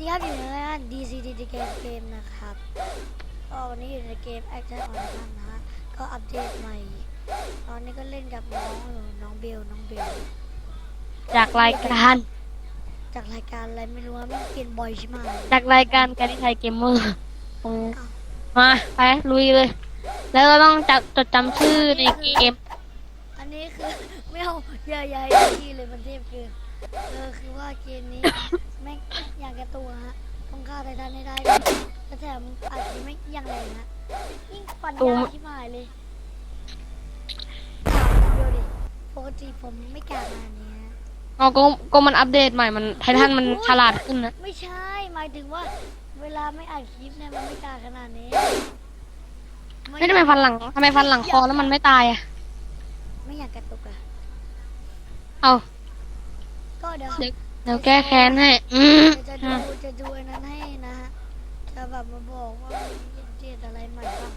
ดีครับอยู่ในรายการ DCD Game Game นะครับก็วันนี้อยู่ในเกม Action on Titan นะฮะก็อัปเดตใหม่ ตอนนี้ก็เล่นกับน้องอยู่น้องเบลน้องเบลจากรายการ จากรายการอะไรไม่รู้ว่ามันเปลี่ยนบ่อยใช่ไหมจากรายการการที่ไทยเกมเมอร์มาไปลุยเลย แล้วก็ต้องจดจดจำชื่อในเกม อันนี้คือไม่เอาอย่าอย่าให้ที่เลยมันเทพเกินเออคือว่าเกมนี้ แม่งอย่างกระตัวฮะต้องฆ่าไททันให้ได้ด้วยแล้วแถมอาจจะไม่อย่างแรงฮะยิ่งฟันยากที่หายเลยเดียวดิปกติผมไม่กล้ามาเนี้ยอ๋อก็ก็มันอัปเดตใหม่มันไททันมันฉลาดขึ้นนะไม่ใช่หมายถึงว่า เวลาไม่อ่านคลิปเนี่ยมันไม่กล้าขนาดนี้ไม่ทำไมฟันหลังทำไมฟันหลังคอแล้วมันไม่ตายอะไม่อยากกระตุกอะเอาก็เดี๋ยว เดี๋ยวเดี๋ยวแก้แค้นให้ อืมจะดูจะดูไอ้นั้นให้นะฮะ จะแบบมาบอกว่ามีเด็ดอะไรใหม่บ้าง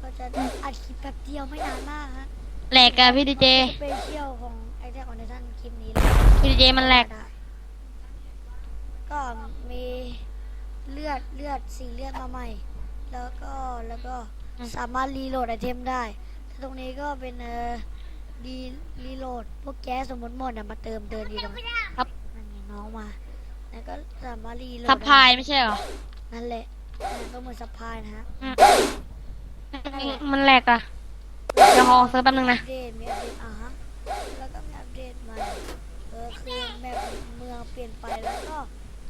ก็จะอัดคลิปแป๊บเดียวไม่นานมากฮะแหลกอะพี่ดีเจสเปเชียลของไอแท็กออนไททันคลิปนี้เลยพี่ดีเจมันแหลกก็มีเลือดเลือดสีเลือดมาใหม่ แล้วก็แล้วก็สามารถรีโหลดไอเทมได้แต่ตรงนี้ก็เป็นเอ่อรีรีโหลดพวกแก๊สสมมติหมดอะมาเติมเดินอยู่ตรงนั้นครับนั่นไงน้อง มา แล้วก็สามารถรีโหลดทับพายได้ไม่ใช่เหรอนั่นแหละนั่นก็เหมือนสะพายนะฮะอืมมันแหลกอะเดี๋ยวขอเซิร์ฟแป๊บนึงนะอัปเดตมีอัปเดตอะฮะแล้วก็มีอัปเดตใหม่เออคือแบบเมืองเปลี่ยนไปแล้วก็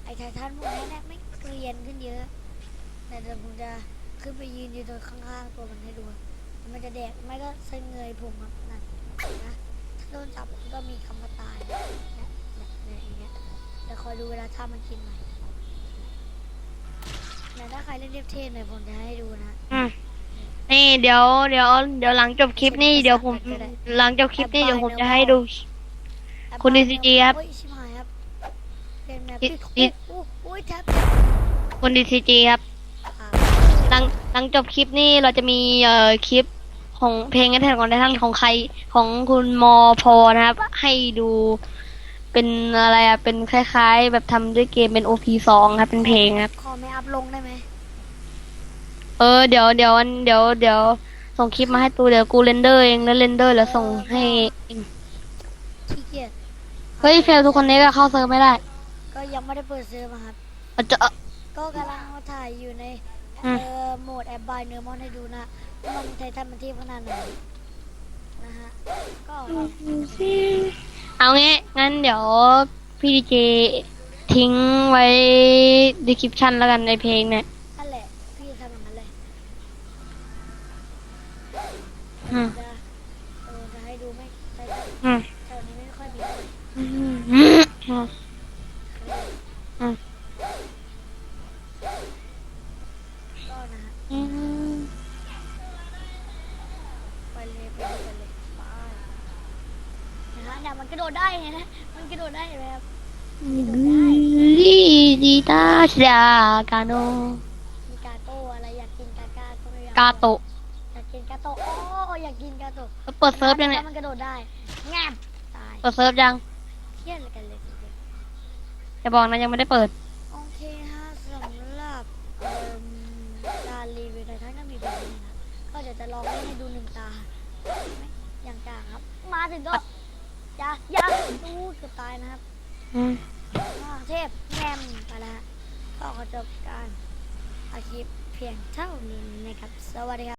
ไอไททันพวกนี้เนี่ยไม่เกรียนขึ้นเยอะแต่เดี๋ยวผมจะขึ้นไปยืนอยู่ตรงข้างๆตัวมันให้ดูมันจะแดกไม่ก็เสงยผมครับนั่นนะถ้าโดนจับมันก็มีคำว่าตายนะนะนะอย่างเงี้ย เดี๋ยวคอยดูเวลาถ้ามันกินใหม่แต่ถ้าใครเล่นเรียบเทพเนี่ยผมจะให้ดูนะ อืมนี่เดี๋ยวเดี๋ยวเดี๋ยวหลังจบคลิปนี่เดี๋ยวผมหลังจบคลิปนี่เดี๋ยวผมจะให้ดู คุณ DCG ครับโอ้ยชิบหายครับเป็นแบบดิที่ดิโอ้โอ้ยแท็บคุณดีซีจีครับอ่าหลังหลังจบคลิปนี่เราจะมีเอ่อคลิปของเพลงกันแทนของในทั้งของใครของคุณมอพอนะครับ ให้ดู เป็นอะไรอะเป็นคล้ายๆ แบบทำด้วยเกมเป็น OP สองครับ เป็นเพลงครับ ขอไม่อัพลงได้ไหมเออเดี๋ยวเดี๋ยววันเดี๋ยวเดี๋ยวส่งคลิปมาให้ตูเดี๋ยวกูเรนเดอร์เองแล้วเรนเดอร์แล้วส่งให้เองขี้เกียจเฮ้ยเฟลทุกคนนี้ก็เข้าเซิร์ฟไม่ได้ก็ยังไม่ได้เปิดเซิร์ฟอะครับ อาจจะ ก็กำลังมาถ่ายอยู่ในอืมเอ่อโหมดแอบบายเนื้อมอนให้ดูนะว่ามันไททันมันเทียบขนาดไหนนะฮะก็ เอางี้งั้นเดี๋ยวพี่ดีเจทิ้งไว้ดีคริปชันแล้วกันในเพลงเนี่ยนั่นแหละพี่ทำอย่างนั้นเลยอืมจะเออจะให้ดูไหมไททันอืม แถวนี้ไม่ค่อยมีเลยอืม มันกระโดดได้เห็นไหมมันกระโดดได้เห็นไหมครับลีดีตาชดากาโนมีกาโต้อะไรอยากกินกาก้าก็ไม่อยกาโตะอยากกินกาโต้โอ้อยากกินกาโต้เปิดเซิร์ฟยังเนี่ยมันกระโดดได้แงบตายเปิดเซิร์ฟยังเครียดเลยกันเลยทีเดียวอย่าบอกนะยังไม่ได้เปิดโอเคฮะสำหรับเอิ่มการรีวิวไททันก็มีแบบนี้นะก็เดี๋ยวจะลองเล่นให้ดูหนึ่งตาไม่อย่างกลางครับ มาถึงก็ อย่าอย่าดูเกือบตายนะครับอืมอ่าเทพแงมไปแล้วฮะก็ขอจบการอาคลิปเพียงเท่านี้นะครับ สวัสดีครับ